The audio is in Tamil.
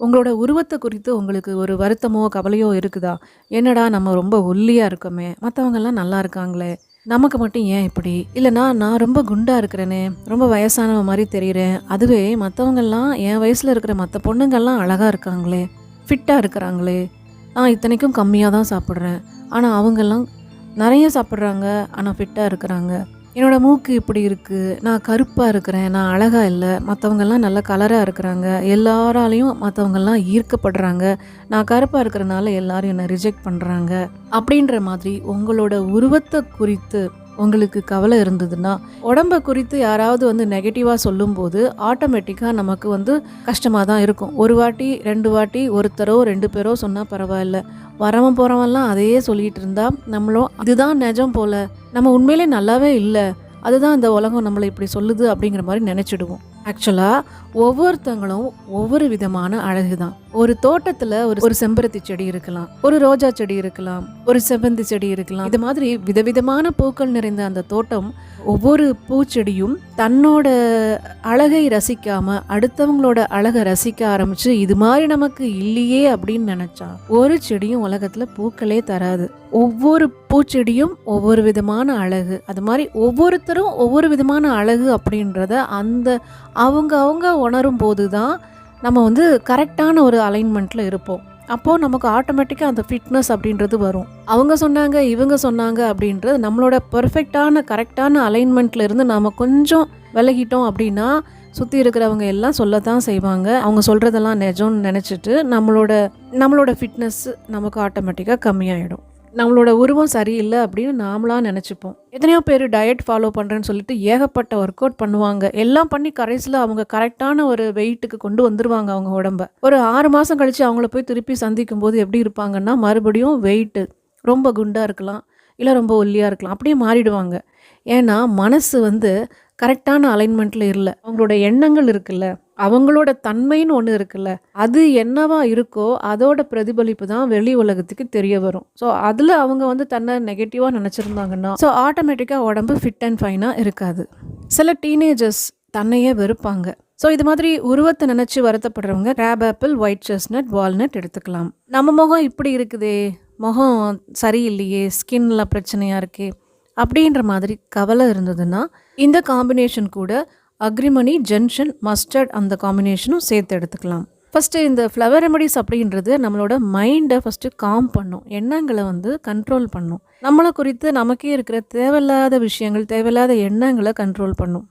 உங்களோட உருவத்தை குறித்து உங்களுக்கு ஒரு வருத்தமோ கவலையோ இருக்குதா? என்னடா நம்ம ரொம்ப ஒல்லியாக இருக்கோமே மற்றவங்கெல்லாம் நல்லா இருக்காங்களே நமக்கு மட்டும் ஏன் இப்படி? இல்லைனா நான் ரொம்ப குண்டாக இருக்கிறேனே ரொம்ப வயசானவ மாதிரி தெரிகிறேன் அதுவே மற்றவங்கெல்லாம் என் வயசில் இருக்கிற மற்ற பொண்ணுங்கள்லாம் அழகாக இருக்காங்களே ஃபிட்டாக இருக்கிறாங்களே. நான் இத்தனைக்கும் கம்மியாக தான் சாப்பிட்றேன். ஆனால் அவங்கெல்லாம் நிறைய சாப்பிட்றாங்க ஆனால் ஃபிட்டாக இருக்கிறாங்க. என்னோடய மூக்கு இப்படி இருக்குது நான் கருப்பாக இருக்கிறேன் நான் அழகாக இல்லை மற்றவங்கெல்லாம் நல்ல கலராக இருக்கிறாங்க எல்லாராலையும் மற்றவங்கெல்லாம் ஈர்க்கப்படுறாங்க நான் கருப்பாக இருக்கிறனால எல்லாரும் என்னை ரிஜெக்ட் பண்ணுறாங்க அப்படின்ற மாதிரி உங்களோட உருவத்தை குறித்து உங்களுக்கு கவலை இருந்ததுன்னா உடம்பை குறித்து யாராவது வந்து நெகட்டிவாக சொல்லும்போது ஆட்டோமேட்டிக்காக நமக்கு வந்து கஷ்டமாக தான் இருக்கும். ஒரு வாட்டி ரெண்டு வாட்டி ஒருத்தரோ ரெண்டு பேரோ சொன்னால் பரவாயில்ல. வரவன் போகிறவன்லாம் அதையே சொல்லிகிட்டு இருந்தால் நம்மளும் இதுதான் நிஜம் போல். நம்ம உண்மையிலே நல்லாவே இல்லை. அதுதான் இந்த உலகம் நம்மளை இப்படி சொல்லுது அப்படிங்கிற மாதிரி நினச்சிடுவோம். ஆக்சுவலாக ஒவ்வொருத்தங்களும் ஒவ்வொரு விதமான அழகு தான் ஒரு தோட்டத்தில் ஒரு ஒரு செம்பருத்தி செடி இருக்கலாம் ஒரு ரோஜா செடி இருக்கலாம் ஒரு செவ்வந்தி செடி இருக்கலாம். இது மாதிரி விதவிதமான பூக்கள் நிறைந்த அந்த தோட்டம் ஒவ்வொரு பூச்செடியும் தன்னோட அழகை ரசிக்காம அடுத்தவங்களோட அழகை ரசிக்க ஆரம்பிச்சு இது மாதிரி நமக்கு இல்லையே அப்படின்னு நினைச்சா ஒரு செடியும் உலகத்துல பூக்களே தராது. ஒவ்வொரு பூச்செடியும் ஒவ்வொரு விதமான அழகு. அது மாதிரி ஒவ்வொருத்தரும் ஒவ்வொரு விதமான அழகு அப்படின்றத அந்த அவங்க அவங்க உணரும் போது தான் நம்ம வந்து கரெக்டான ஒரு அலைன்மெண்ட்டில் இருப்போம். அப்போது நமக்கு ஆட்டோமேட்டிக்காக அந்த ஃபிட்னஸ் அப்படின்றது வரும். அவங்க சொன்னாங்க இவங்க சொன்னாங்க அப்படின்றது நம்மளோட பர்ஃபெக்டான கரெக்டான அலைன்மெண்ட்லேருந்து நாம் கொஞ்சம் விலகிட்டோம் அப்படின்னா சுற்றி இருக்கிறவங்க எல்லாம் சொல்லத்தான் செய்வாங்க. அவங்க சொல்கிறதெல்லாம் நிஜம்னு நினச்சிட்டு நம்மளோட நம்மளோட ஃபிட்னஸ் நமக்கு ஆட்டோமேட்டிக்காக கம்மியாயிடும். நம்மளோட உருவம் சரியில்லை அப்படின்னு நாமளாக நினச்சிப்போம். எத்தனையோ பேர் டயட் ஃபாலோ பண்ணுறேன்னு சொல்லிட்டு ஏகப்பட்ட ஒர்க் அவுட் பண்ணுவாங்க. எல்லாம் பண்ணி கடைசியில் அவங்க கரெக்டான ஒரு வெயிட்டுக்கு கொண்டு வந்துருவாங்க அவங்க உடம்ப. ஒரு ஆறு மாதம் கழித்து அவங்கள போய் திருப்பி சந்திக்கும் போது எப்படி இருப்பாங்கன்னா மறுபடியும் வெயிட்டு ரொம்ப குண்டாக இருக்கலாம் இல்லை ரொம்ப ஒல்லியாக இருக்கலாம் அப்படியே மாறிடுவாங்க. ஏன்னா மனசு வந்து கரெக்டான அலைன்மெண்ட்டில் இல்லை. அவங்களோட எண்ணங்கள் இருக்குல்ல. அவங்களோட தன்மைன்னு ஒன்று இருக்குல்ல. அது என்னவா இருக்கோ அதோட பிரதிபலிப்பு தான் வெளி உலகத்துக்கு தெரிய வரும். ஸோ அதில் அவங்க வந்து தன்னை நெகட்டிவாக நினச்சிருந்தாங்கன்னா ஸோ ஆட்டோமேட்டிக்காக உடம்பு ஃபிட் அண்ட் ஃபைனாக இருக்காது. சில டீனேஜர்ஸ் தன்னையே வெறுப்பாங்க. ஸோ இது மாதிரி உருவத்தை நினச்சி வருத்தப்படுறவங்க grape apple white chestnut walnut எடுத்துக்கலாம். நம்ம முகம் இப்படி இருக்குதே முகம் சரியில்லையே ஸ்கின்ல பிரச்சனையாக இருக்கே அப்படின்ற மாதிரி கவலை இருந்ததுன்னா இந்த காம்பினேஷன் கூட அக்ரிமணி ஜென்ஷன் மஸ்டர்ட் அந்த காம்பினேஷனும் சேர்த்து எடுத்துக்கலாம். ஃபஸ்ட்டு இந்த ஃப்ளவர் ரெமடிஸ் அப்படின்றது நம்மளோட மைண்டை ஃபஸ்ட்டு காம் பண்ணும். எண்ணங்களை வந்து கண்ட்ரோல் பண்ணும். நம்மளை குறித்து நமக்கே இருக்கிற தேவையில்லாத விஷயங்கள் தேவையில்லாத எண்ணங்களை கண்ட்ரோல் பண்ணும்.